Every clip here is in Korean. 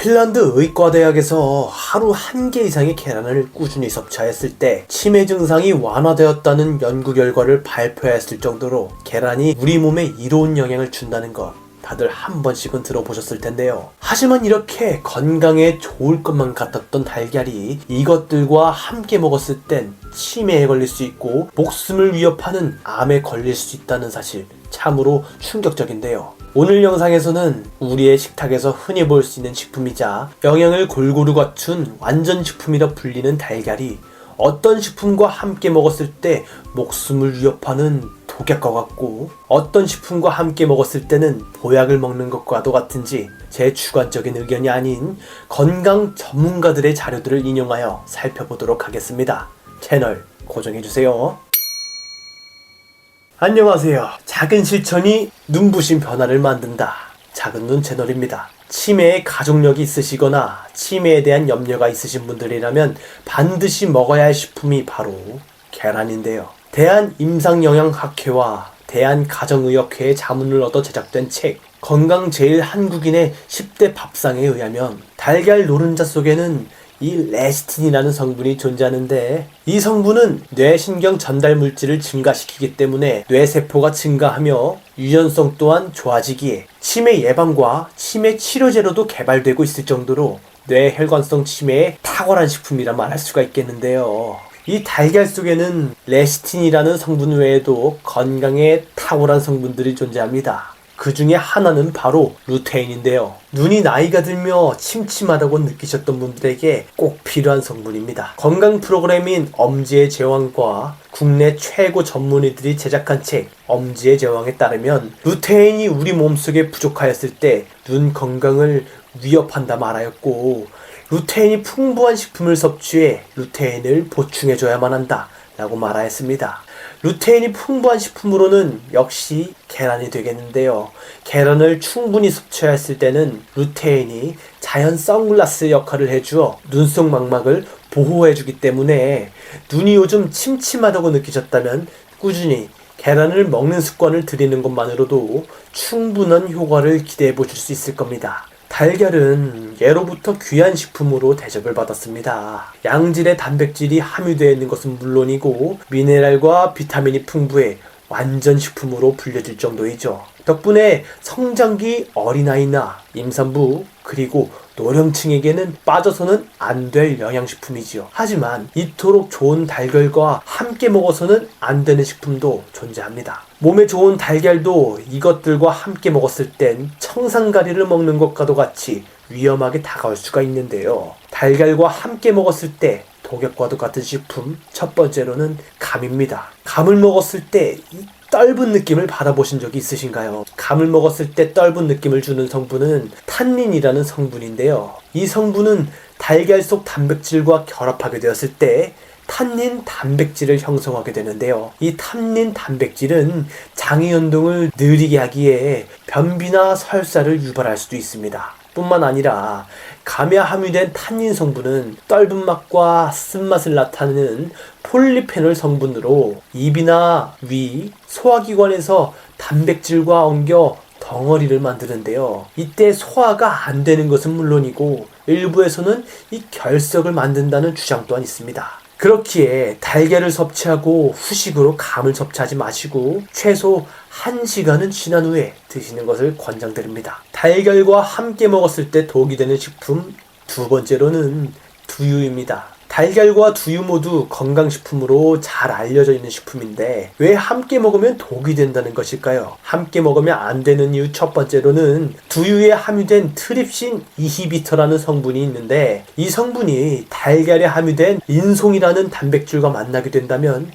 핀란드 의과대학에서 하루 한 개 이상의 계란을 꾸준히 섭취했을 때 치매 증상이 완화되었다는 연구 결과를 발표했을 정도로 계란이 우리 몸에 이로운 영향을 준다는 것 다들 한 번씩은 들어보셨을 텐데요. 하지만 이렇게 건강에 좋을 것만 같았던 달걀이 이것들과 함께 먹었을 땐 치매에 걸릴 수 있고 목숨을 위협하는 암에 걸릴 수 있다는 사실 참으로 충격적인데요. 오늘 영상에서는 우리의 식탁에서 흔히 볼 수 있는 식품이자 영양을 골고루 갖춘 완전 식품이라 불리는 달걀이 어떤 식품과 함께 먹었을 때 목숨을 위협하는 독약 과 같고 어떤 식품과 함께 먹었을 때는 보약을 먹는 것과도 같은지 제 주관적인 의견이 아닌 건강 전문가들의 자료들을 인용하여 살펴보도록 하겠습니다. 채널 고정해주세요. 안녕하세요. 작은 실천이 눈부신 변화를 만든다. 작은 눈 채널입니다. 치매에 가족력이 있으시거나 치매에 대한 염려가 있으신 분들이라면 반드시 먹어야 할 식품이 바로 계란인데요. 대한임상영양학회와 대한가정의학회의 자문을 얻어 제작된 책 건강 제일 한국인의 10대 밥상에 의하면 달걀 노른자 속에는 이 레시틴이라는 성분이 존재하는데 이 성분은 뇌신경 전달 물질을 증가시키기 때문에 뇌세포가 증가하며 유연성 또한 좋아지기에 치매 예방과 치매 치료제로도 개발되고 있을 정도로 뇌혈관성 치매에 탁월한 식품이라 말할 수가 있겠는데요. 이 달걀 속에는 레시틴이라는 성분 외에도 건강에 탁월한 성분들이 존재합니다. 그 중에 하나는 바로 루테인인데요. 눈이 나이가 들며 침침하다고 느끼셨던 분들에게 꼭 필요한 성분입니다. 건강 프로그램인 엄지의 제왕과 국내 최고 전문의들이 제작한 책 엄지의 제왕에 따르면 루테인이 우리 몸속에 부족하였을 때 눈 건강을 위협한다 말하였고 루테인이 풍부한 식품을 섭취해 루테인을 보충해줘야만 한다 라고 말하였습니다. 루테인이 풍부한 식품으로는 역시 계란이 되겠는데요. 계란을 충분히 섭취했을 때는 루테인이 자연 선글라스 역할을 해주어 눈 속 망막을 보호해주기 때문에 눈이 요즘 침침하다고 느끼셨다면 꾸준히 계란을 먹는 습관을 들이는 것만으로도 충분한 효과를 기대해 보실 수 있을 겁니다. 달걀은 예로부터 귀한 식품으로 대접을 받았습니다. 양질의 단백질이 함유되어 있는 것은 물론이고 미네랄과 비타민이 풍부해 완전 식품으로 불려질 정도이죠. 덕분에 성장기 어린아이나 임산부 그리고 노령층에게는 빠져서는 안 될 영양식품이지요. 하지만 이토록 좋은 달걀과 함께 먹어서는 안 되는 식품도 존재합니다. 몸에 좋은 달걀도 이것들과 함께 먹었을 땐 청산가리를 먹는 것과도 같이 위험하게 다가올 수가 있는데요. 달걀과 함께 먹었을 때 독약과도 같은 식품 첫 번째로는 감입니다. 감을 먹었을 때 이 떫은 느낌을 받아보신 적이 있으신가요? 감을 먹었을 때 떫은 느낌을 주는 성분은 탄닌이라는 성분인데요. 이 성분은 달걀 속 단백질과 결합하게 되었을 때 탄닌 단백질을 형성하게 되는데요. 이 탄닌 단백질은 장의 운동을 느리게 하기에 변비나 설사를 유발할 수도 있습니다. 뿐만 아니라 감에 함유된 탄닌 성분은 떫은 맛과 쓴맛을 나타내는 폴리페놀 성분으로 입이나 위, 소화기관에서 단백질과 엉겨 덩어리를 만드는데요. 이때 소화가 안 되는 것은 물론이고 일부에서는 이 결석을 만든다는 주장 또한 있습니다. 그렇기에 달걀을 섭취하고 후식으로 감을 섭취하지 마시고 최소 1시간은 지난 후에 드시는 것을 권장드립니다. 달걀과 함께 먹었을 때 독이 되는 식품 두 번째로는 두유입니다. 달걀과 두유 모두 건강식품으로 잘 알려져 있는 식품인데 왜 함께 먹으면 독이 된다는 것일까요? 함께 먹으면 안 되는 이유 첫 번째로는 두유에 함유된 트립신 이히비터라는 성분이 있는데 이 성분이 달걀에 함유된 인송이라는 단백질과 만나게 된다면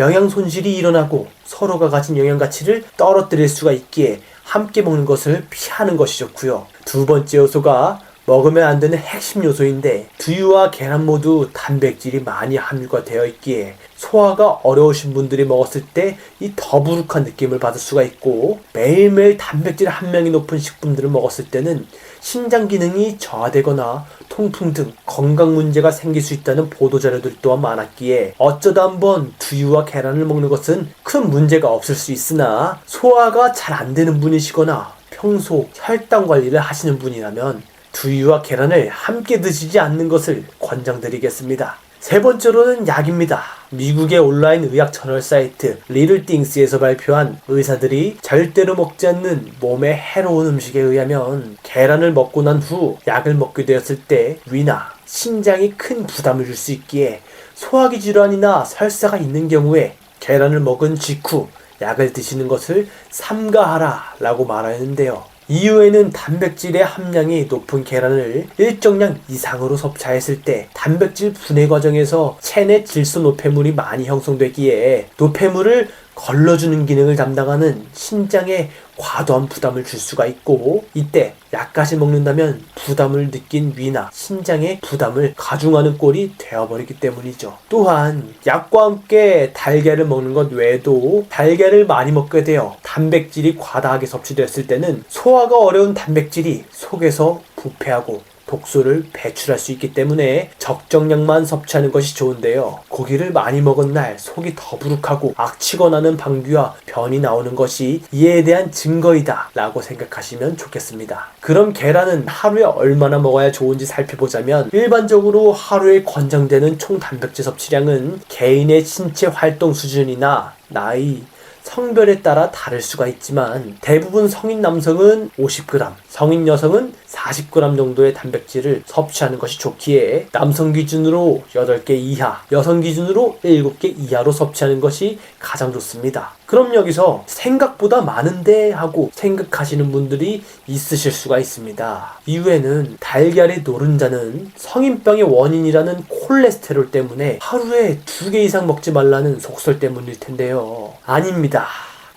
영양 손실이 일어나고 서로가 가진 영양 가치를 떨어뜨릴 수가 있기에 함께 먹는 것을 피하는 것이 좋고요. 두 번째 요소가 먹으면 안 되는 핵심 요소인데 두유와 계란 모두 단백질이 많이 함유가 되어 있기에 소화가 어려우신 분들이 먹었을 때 이 더부룩한 느낌을 받을 수가 있고 매일매일 단백질 함량이 높은 식품들을 먹었을 때는 신장 기능이 저하되거나 통풍 등 건강 문제가 생길 수 있다는 보도 자료들 또한 많았기에 어쩌다 한번 두유와 계란을 먹는 것은 큰 문제가 없을 수 있으나 소화가 잘 안 되는 분이시거나 평소 혈당 관리를 하시는 분이라면 두유와 계란을 함께 드시지 않는 것을 권장드리겠습니다. 세 번째로는 약입니다. 미국의 온라인 의학 저널 사이트 리틀띵스에서 발표한 의사들이 절대로 먹지 않는 몸에 해로운 음식에 의하면 계란을 먹고 난 후 약을 먹게 되었을 때 위나 신장이 큰 부담을 줄 수 있기에 소화기 질환이나 설사가 있는 경우에 계란을 먹은 직후 약을 드시는 것을 삼가하라 라고 말하였는데요. 이후에는 단백질의 함량이 높은 계란을 일정량 이상으로 섭취했을 때 단백질 분해 과정에서 체내 질소 노폐물이 많이 형성되기에 노폐물을 걸러주는 기능을 담당하는 신장에 과도한 부담을 줄 수가 있고 이때 약까지 먹는다면 부담을 느낀 위나 신장에 부담을 가중하는 꼴이 되어버리기 때문이죠. 또한 약과 함께 달걀을 먹는 것 외에도 달걀을 많이 먹게 되어 단백질이 과다하게 섭취됐을 때는 소화가 어려운 단백질이 속에서 부패하고 독소를 배출할 수 있기 때문에 적정량만 섭취하는 것이 좋은데요. 고기를 많이 먹은 날 속이 더부룩하고 악취가 나는 방귀와 변이 나오는 것이 이에 대한 증거이다 라고 생각하시면 좋겠습니다. 그럼 계란은 하루에 얼마나 먹어야 좋은지 살펴보자면 일반적으로 하루에 권장되는 총 단백질 섭취량은 개인의 신체 활동 수준이나 나이, 성별에 따라 다를 수가 있지만 대부분 성인 남성은 50g, 성인 여성은 40g 정도의 단백질을 섭취하는 것이 좋기에 남성 기준으로 8개 이하, 여성 기준으로 7개 이하로 섭취하는 것이 가장 좋습니다. 그럼 여기서 생각보다 많은데 하고 생각하시는 분들이 있으실 수가 있습니다. 이후에는 달걀의 노른자는 성인병의 원인이라는 콜레스테롤 때문에 하루에 두 개 이상 먹지 말라는 속설 때문일 텐데요. 아닙니다.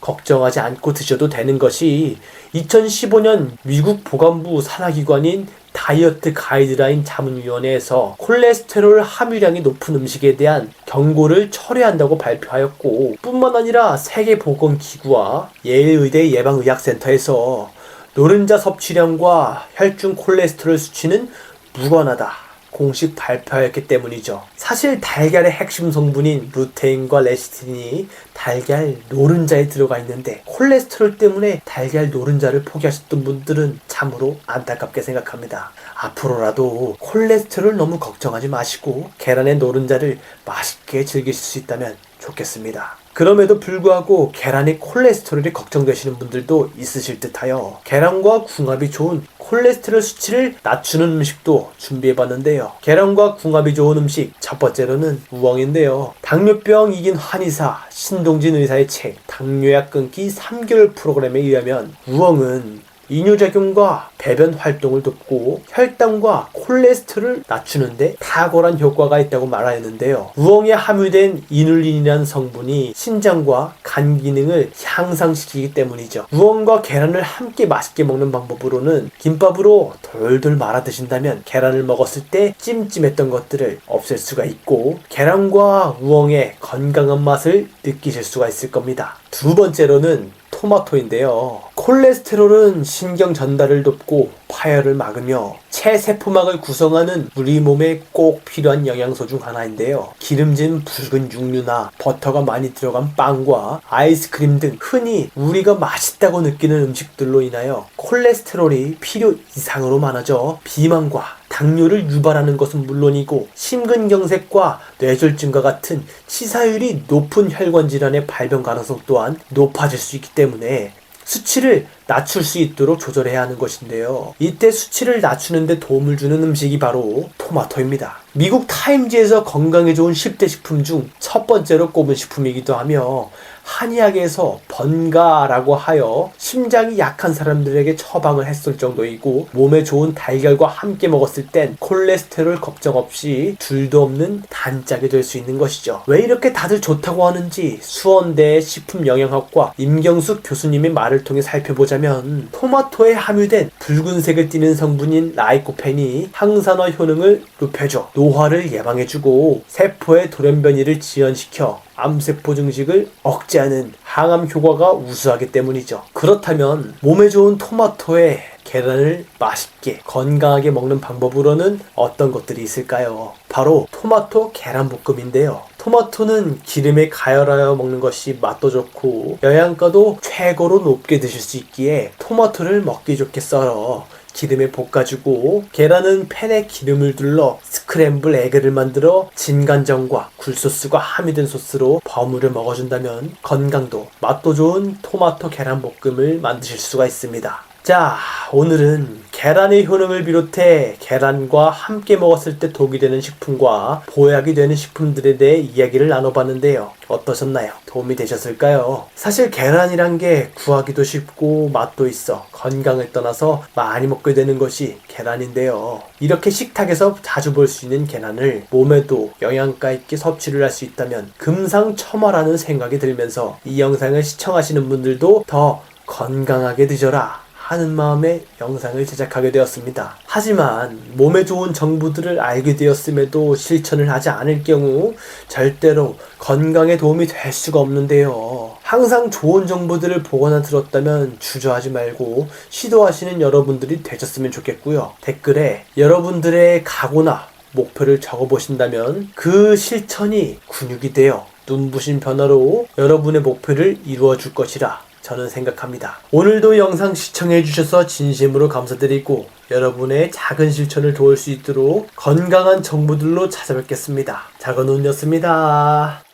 걱정하지 않고 드셔도 되는 것이 2015년 미국 보건부 산하기관인 다이어트 가이드라인 자문위원회에서 콜레스테롤 함유량이 높은 음식에 대한 경고를 철회한다고 발표하였고 뿐만 아니라 세계보건기구와 예일의대 예방의학센터에서 노른자 섭취량과 혈중 콜레스테롤 수치는 무관하다. 공식 발표하였기 때문이죠. 사실 달걀의 핵심 성분인 루테인과 레시틴이 달걀 노른자에 들어가 있는데 콜레스테롤 때문에 달걀 노른자를 포기하셨던 분들은 참으로 안타깝게 생각합니다. 앞으로라도 콜레스테롤 너무 걱정하지 마시고 계란의 노른자를 맛있게 즐기실 수 있다면 좋겠습니다. 그럼에도 불구하고 계란의 콜레스테롤이 걱정되시는 분들도 있으실 듯하여 계란과 궁합이 좋은 콜레스테롤 수치를 낮추는 음식도 준비해봤는데요. 계란과 궁합이 좋은 음식 첫 번째로는 우엉인데요. 당뇨병 이긴 한의사 신동진 의사의 책 당뇨약 끊기 3개월 프로그램에 의하면 우엉은 이뇨작용과 배변 활동을 돕고 혈당과 콜레스테롤을 낮추는데 탁월한 효과가 있다고 말하였는데요. 우엉에 함유된 이눌린이라는 성분이 신장과 간 기능을 향상시키기 때문이죠. 우엉과 계란을 함께 맛있게 먹는 방법으로는 김밥으로 돌돌 말아 드신다면 계란을 먹었을 때 찜찜했던 것들을 없앨 수가 있고 계란과 우엉의 건강한 맛을 느끼실 수가 있을 겁니다. 두 번째로는 토마토인데요. 콜레스테롤은 신경 전달을 돕고 파열을 막으며 체세포막을 구성하는 우리 몸에 꼭 필요한 영양소 중 하나인데요. 기름진 붉은 육류나 버터가 많이 들어간 빵과 아이스크림 등 흔히 우리가 맛있다고 느끼는 음식들로 인하여 콜레스테롤이 필요 이상으로 많아져 비만과 당뇨를 유발하는 것은 물론이고 심근경색과 뇌졸중과 같은 치사율이 높은 혈관 질환의 발병 가능성 또한 높아질 수 있기 때문에 수치를 낮출 수 있도록 조절해야 하는 것인데요. 이때 수치를 낮추는데 도움을 주는 음식이 바로 토마토입니다. 미국 타임즈에서 건강에 좋은 10대 식품 중 첫 번째로 꼽은 식품이기도 하며 한의학에서 번가라고 하여 심장이 약한 사람들에게 처방을 했을 정도이고 몸에 좋은 달걀과 함께 먹었을 땐 콜레스테롤 걱정 없이 둘도 없는 단짝이 될 수 있는 것이죠. 왜 이렇게 다들 좋다고 하는지 수원대 식품영양학과 임경숙 교수님의 말을 통해 살펴보자 면 토마토에 함유된 붉은색을 띠는 성분인 라이코펜이 항산화 효능을 높여줘 노화를 예방해주고 세포의 돌연변이를 지연시켜 암세포 증식을 억제하는 항암 효과가 우수하기 때문이죠. 그렇다면 몸에 좋은 토마토에 계란을 맛있게 건강하게 먹는 방법으로는 어떤 것들이 있을까요? 바로 토마토 계란볶음인데요. 토마토는 기름에 가열하여 먹는 것이 맛도 좋고 영양가도 최고로 높게 드실 수 있기에 토마토를 먹기 좋게 썰어 기름에 볶아주고 계란은 팬에 기름을 둘러 스크램블 에그를 만들어 진간장과 굴소스가 함유된 소스로 버무려 먹어준다면 건강도 맛도 좋은 토마토 계란 볶음을 만드실 수가 있습니다. 자, 오늘은 계란의 효능을 비롯해 계란과 함께 먹었을 때 독이 되는 식품과 보약이 되는 식품들에 대해 이야기를 나눠봤는데요. 어떠셨나요? 도움이 되셨을까요? 사실 계란이란 게 구하기도 쉽고 맛도 있어 건강을 떠나서 많이 먹게 되는 것이 계란인데요. 이렇게 식탁에서 자주 볼 수 있는 계란을 몸에도 영양가 있게 섭취를 할 수 있다면 금상첨화라는 생각이 들면서 이 영상을 시청하시는 분들도 더 건강하게 드셔라. 하는 마음에 영상을 제작하게 되었습니다. 하지만 몸에 좋은 정보들을 알게 되었음에도 실천을 하지 않을 경우 절대로 건강에 도움이 될 수가 없는데요. 항상 좋은 정보들을 보거나 들었다면 주저하지 말고 시도하시는 여러분들이 되셨으면 좋겠고요. 댓글에 여러분들의 각오나 목표를 적어보신다면 그 실천이 근육이 되어 눈부신 변화로 여러분의 목표를 이루어 줄 것이라 저는 생각합니다. 오늘도 영상 시청해주셔서 진심으로 감사드리고 여러분의 작은 실천을 도울 수 있도록 건강한 정보들로 찾아뵙겠습니다. 작은 운이었습니다.